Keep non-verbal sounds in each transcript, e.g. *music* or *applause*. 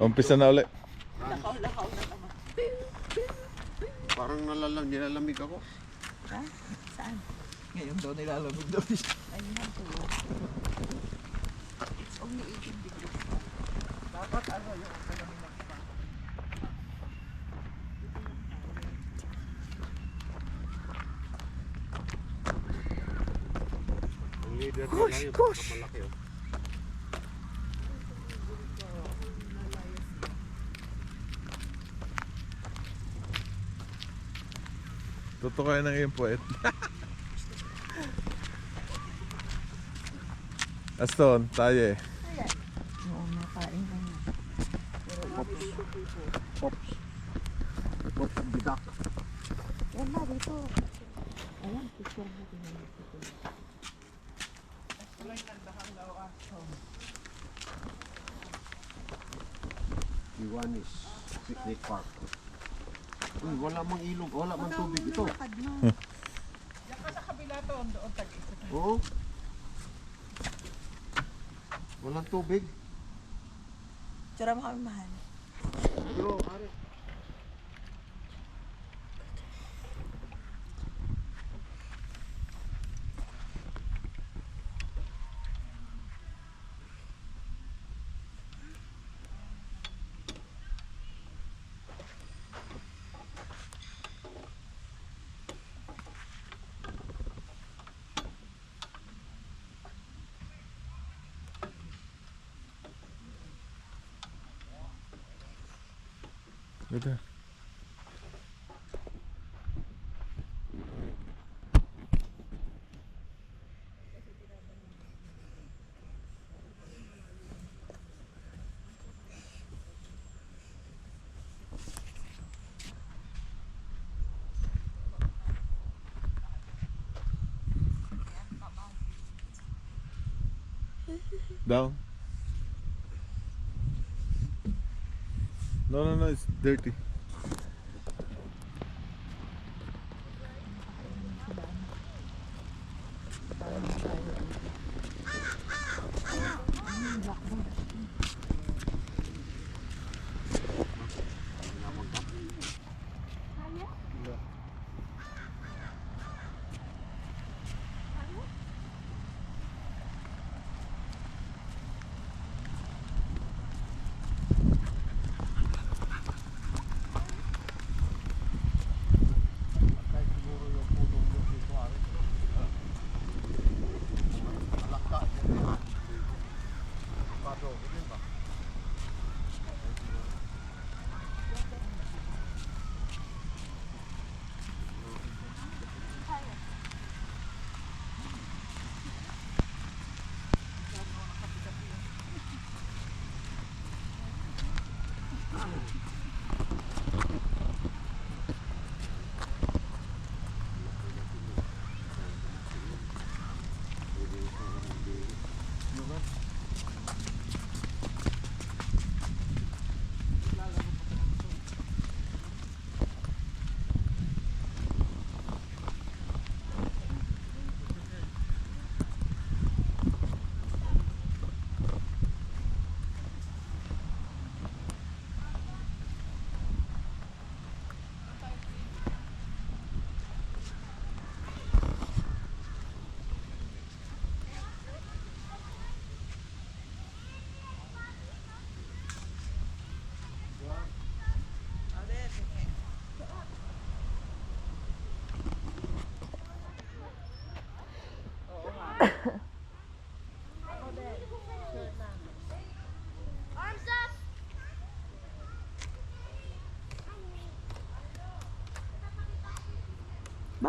Umpisa na ulit. Lakaw-lakaw na naman. Parang nalalam, nilalamig ako. Ha? Saan? Ngayon daw nilalamig daw siya. Tuwa. It's only 18 degrees. Dapat ano yung salamin ng Gosh, gosh. Oh. Tutukoy ng iyong *laughs* puwet. Aston, tayo eh. Oo, nakain ka na. Pops. Pops, bidak. Yan na, dito. Ayan, picture mo din. Iwan is picnic park. Uy, wala mang ilog, wala mang tubig ito. Yan ka sa kabila to, doon tag-ikot. Oo. Walang tubig. Tsura mo kami mahal. Pero, are. Ganda. Down. No, no, no, it's dirty.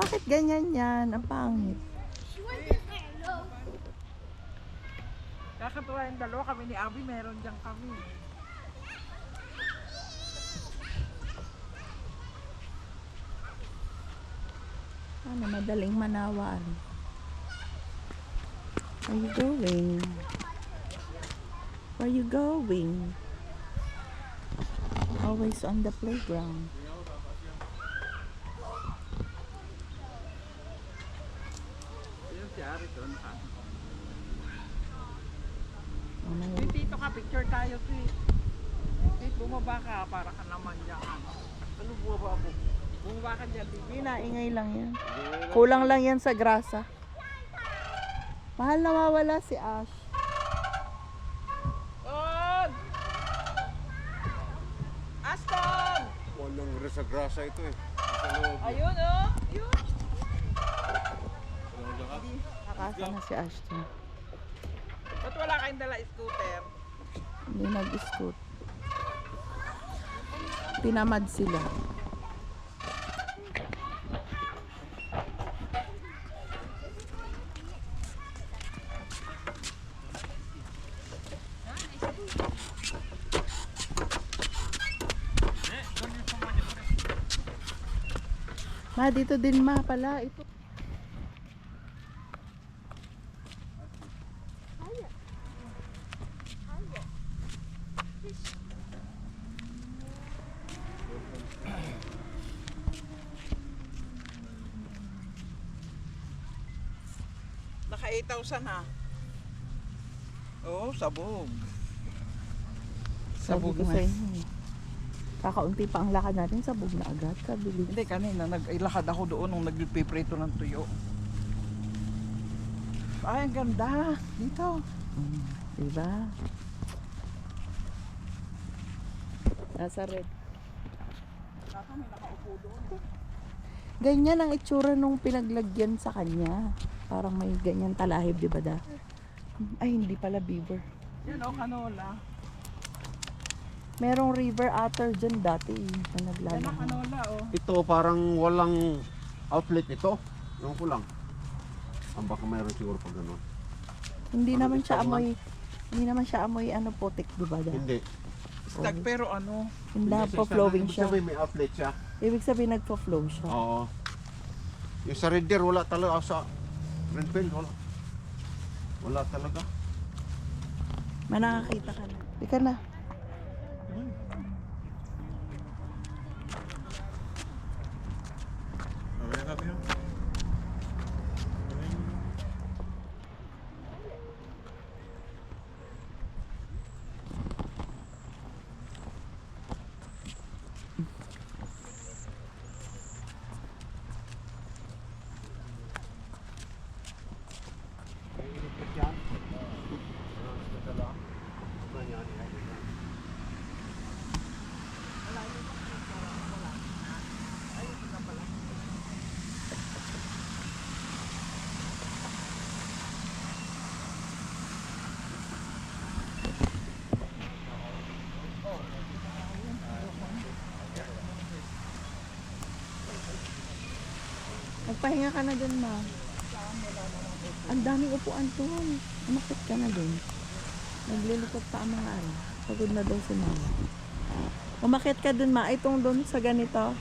Bakit ganyan yan? Ang pangit. Kakatuwa yung dalawa kami ni Abby, meron dyan kami. Ano, madaling manawaan. Where you going? Where you going? Always on the playground. Yun si Ari doon ha. Ano Dito ka, picture tayo, Chris. Bumaba ka para ka naman dyan. Ano buwa ba ako? Bumaba ka dyan. Hindi na, ingay lang yan. Kulang lang yan sa grasa. Mahal na mawala si Ash. On! Aston! Walang resa-grasa ito eh. Sa loob. Ayun oh! Ayun! Nakasa na si Ashton. Ba't wala kayong dala scooter? Hindi nag-scoot. Tinamad sila. Ma, dito din ma pala. Ito. 8,000 ha. Oo, oh, sabog. Sabog na. eh. Kakaunti pa ang lakad natin, sabog na agad. Kabilis. Hindi, kanina nag-ilakad ako doon nung nagpiprito ng tuyo. Ay, ang ganda. Dito. Mm, diba? Nasa red. Ganyan ang itsura nung pinaglagyan sa kanya. Parang may ganyan talahib, di ba da? Ay, hindi pala beaver. Yan o, canola. Merong river otter dyan dati eh, na Yan ang naglalaro. canola oh. Ito parang walang outlet ito. Yung ko lang. Ang baka mayroon siguro pag gano'n. Hindi Ano naman siya tawag? amoy, hindi naman siya amoy ano putik, di ba da? Hindi. Stag, pero ano, Hindi Hindi, po sa- flowing ibig siya. sabihin may outlet siya. Ibig sabihin nagpo-flow siya. Oo. Yung sa Red Deer, wala talaga. Sa Renfield, wala. Wala talaga. Manakakita ka na. Ika na. Mamaya natin yun. Magpahinga ka na dun, ma. Ang daming upuan doon. Umakit ka na dun. Naglilikot pa ang mga ano. Pagod na daw si mama. Umakit ka dun, ma. Itong dun sa ganito.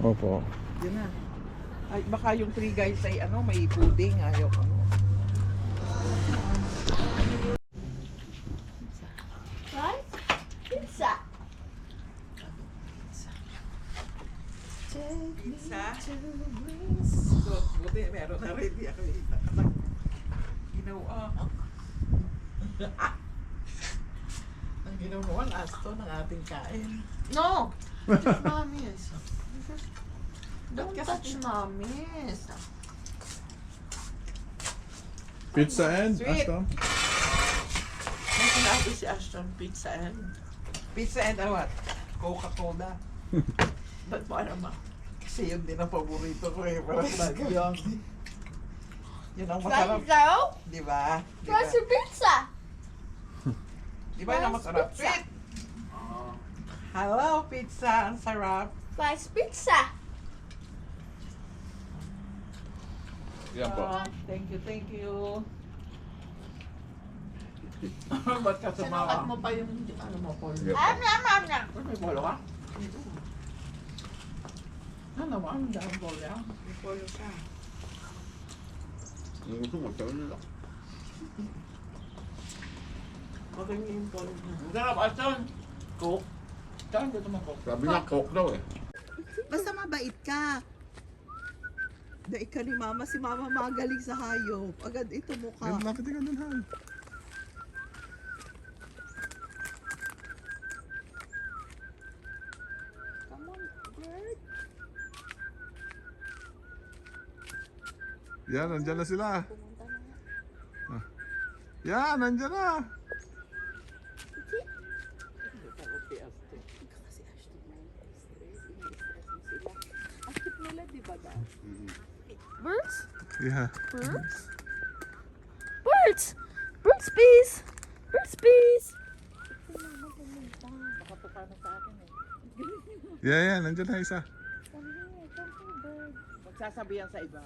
Opo. yun na. Ay, baka yung three guys ay ano, may pudding. Ayaw. Ang ginawa ng asto ng ating kain. No! Touch mommy's. Don't Kasi- touch mommy's. Pizza and Sweet. Aston. May sinabi si Ashton pizza and Pizza and uh, what? Coca-Cola. *laughs* ba't mo alam ba? Kasi yun din ang paborito ko eh. Parang lagi yun. Yun ang masarap. go. Di ba? Di ba? Your pizza. Di ba yun ang masarap? pizza. Sweet! Hello, pizza. Ang sarap. Slice pizza. Yan po. Ah, thank you, thank you. *laughs* Ba't ka Sinukat mo pa yung ano mo, Paul. Po. Am nam nam nam. May bolo ka? Ano mo? Ang dami bolo yan? May bolo siya. Yung gusto mo, tayo nila. *laughs* Maganda yung Paul. Ang sarap, Aston. Coke. Saan dito mo Coke? Sabi niya, coke daw eh. Basta mabait ka. Dahil ka ni mama, si mama magaling sa hayop. Agad ito mukha. Yan, lapit ka dun, Han. Come on, bird. Yan, nandyan na sila. Pumunta na nga. Yan, nandyan na. Kasi Ashton na stress, ini-stress mo sila. Ang cute nila, di ba da? Birds? Yeah. Birds? Birds! Birds, please! Birds, eh. Yeah, yeah, nandyan na isa. Magsasabihan sa iba.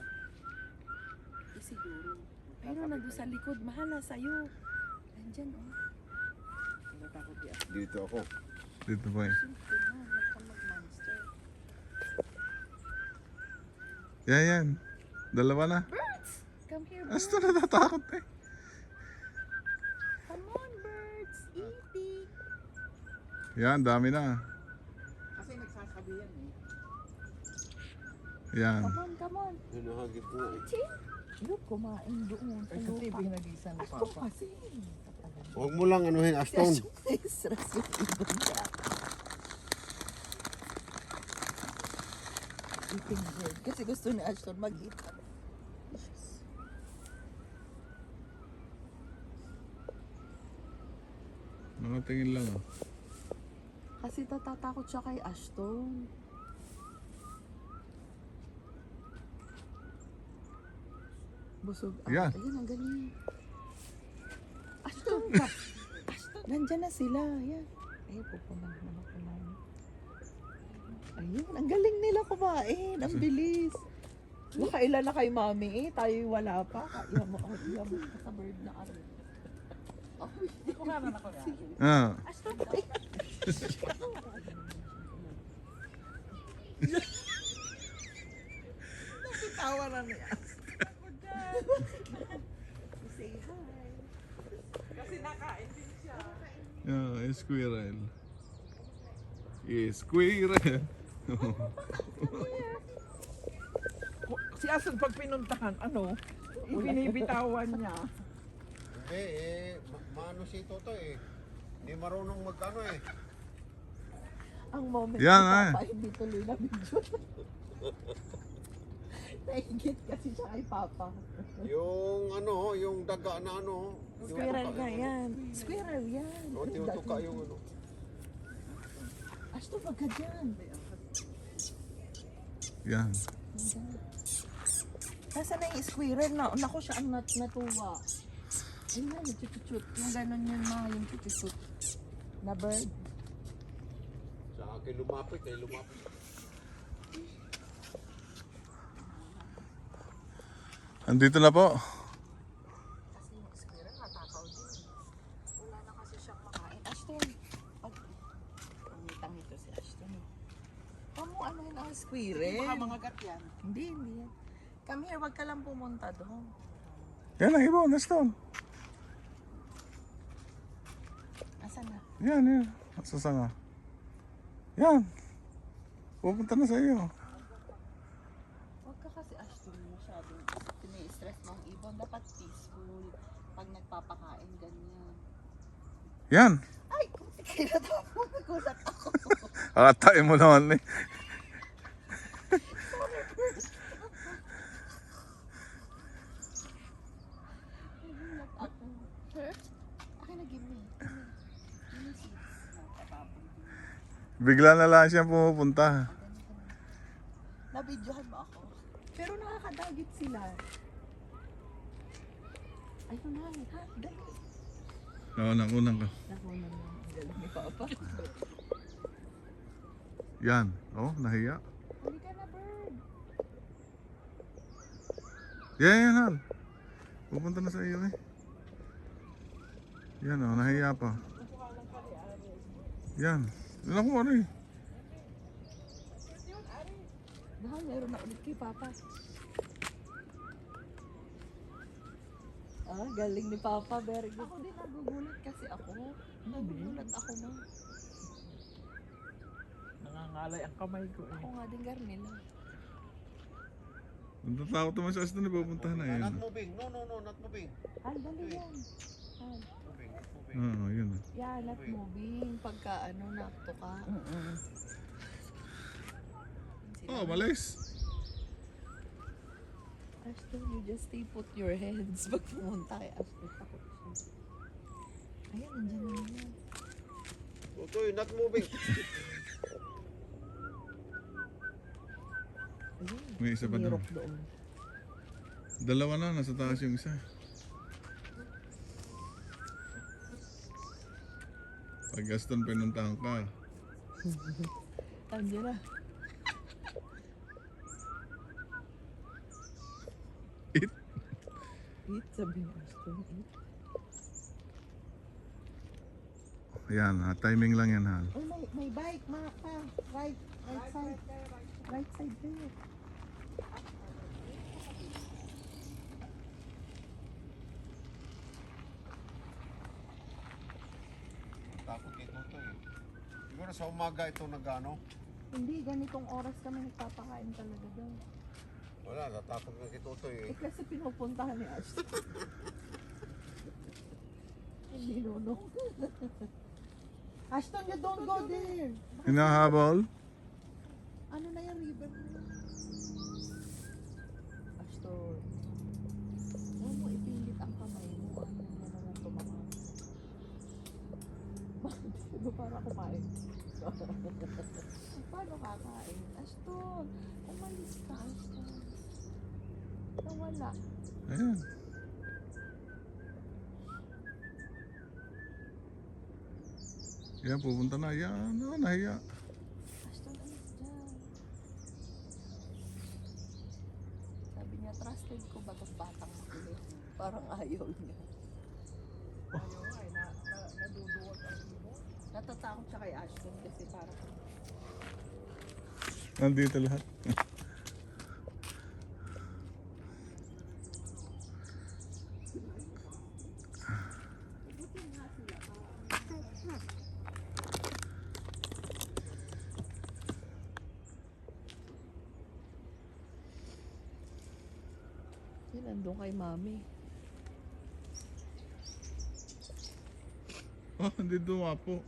Eh, siguro. Pero nandun sa likod, mahala sa'yo. Nandyan, oh. Natakot yan. Dito ako. Dito ba eh. Mag-monster. Yan, yan. Dalawa na. Birds! Come here, birds. Basta natatakot eh. Come on, birds. Eating. Yan, dami na. Kasi nagsasabihan eh. Yan. Come on, come on. Hinahagip nga eh. Chin. Look, kumain doon. Ay, kasi binagisan ni Papa. kasi. Huwag mo lang anuhin, Aston. Eating bird. Kasi gusto ni Ashton mag-eat. Mga tingin lang oh. Kasi tatatakot siya kay Ashton. Busog. Ah, Yan. Ayan, ang galing. Ashton ka. Ashton. *laughs* Nandyan na sila. Ayan. Ay, pupunan na pupunan. Ayun, ang galing nila kumain. Ang bilis. Nakailan na kay mami eh. Tayo wala pa. Iyan mo, oh, iyan mo sa bird na ano. Oh, kanan ako yan. Ah. Ashton, ay. Tawa na niya. Say hi. Kasi nakain din siya. Yeah, squirrel. Yeah, squirrel. Si Asun pag pinuntahan, ano? Ibinibitawan niya. Hindi eh, ma- maano si Toto eh. Hindi marunong magkano eh. Ang moment Yan, ni ah. Papa, hindi tuloy na video. Naigit kasi siya kay Papa. Yung ano, yung daga na ano. yung Squirrel tuka, nga yung yan. Squirrel yan. ano. O, tinutuka yung ano. Ashton, wag ka dyan. Yan. Nasaan na yung squirrel na? Naku, siya ang nat natuwa. Yun nga, yung chuchuchut. Yung ganon yun mga yung chuchuchut. Na bird. Sa akin lumapit eh, lumapit. Andito na po. Squirrel na? Baka mga gat yan. Hindi, hindi here, wag ka lang pumunta doon. Yan ang ibon, Aston. Asan na? Yan, yan. Sa sanga. Yan. Pupunta na sa iyo. Huwag ka kasi Ashton masyadong tini-stress mo ang ibon. Dapat peaceful. Pag nagpapakain, ganyan. Yan. Ay! Kinatawa mo. Nagulat ako. *laughs* Akatain mo naman eh. Bigla na lang siya pumupunta. Nabidyohan mo ako. Pero nakakadagit sila. Ayun na, ha? Dali. Oo, nakunan ko. Nakunan. Ang galing ni Papa. Yan. Oh, nahiya. Halika na, bird. Yan, yan, Hal. Pupunta na sa iyo eh. Yan oh, nahiya pa. Yan. Yan ako ano eh. Dahil meron na ulit kay Papa. Ah, galing ni Papa. Very good. Ako din nagugulat kasi ako. Nagugulat ako na. Nangangalay ang kamay ko eh. Ako nga din garnila. Natatakot naman si Aston, pupuntahan na yan. Not moving. No, no, no, not moving. Hal, dali yan. Hal. Moving, not moving. Oo, yun. Yeah, not moving. Pagka ano, nakto ka. Oh, malis. Ashton, you just stay put your heads *laughs* pag pumunta kay Ashton. Takot siya. Ayan, nandiyan na naman. Tutoy, not moving. Ayun. May isa pa doon. Dalawa na, nasa taas yung isa. Pag Aston pinuntahan ka, Andiyan na. Eat. Eat, sabi ni Ashton. Eat. Ayan, ha, timing lang yan, ha. Oh, may, may bike, ma, pa. Right, right side. Right side there. Siguro sa umaga ito nag-ano. Hindi, ganitong oras kami nagpapakain talaga daw. Wala, natakot na kay Tutoy eh. Eh, kasi pinupuntahan ni Ashton. *laughs* Hindi, no. Ashton, you don't go there. Hinahabol? Ano na yung river? Ashton. Huwag mo ipilit ang kamay mo. Ano na lang tumakas. *laughs* Bakit? Para kumain? Paano kakain? Ashton, umalis ka, Ashton. Nawala. Ayan. Yan, pupunta na. Yan, oh, nahiya. Ashton, alis dyan. Sabi niya, trusted ko ba itong batang makulit? Parang ayaw niya. Ayaw nga eh, na, na, naduduwag ang ibon. Natatakot siya kay Ashton kasi parang Nandito lahat. yun, nandun kay mami. Oh, hindi dumapo.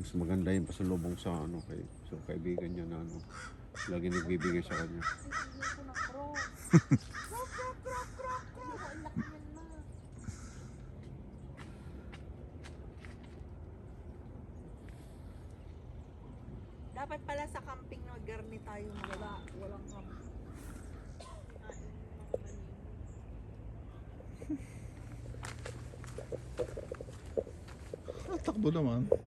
Mas maganda yung pasalubong sa ano kay sa kaibigan niya na ano. Lagi nagbibigay sa kanya. Dapat pala sa camping na garni tayo wala, walang camping. Ah, takbo naman.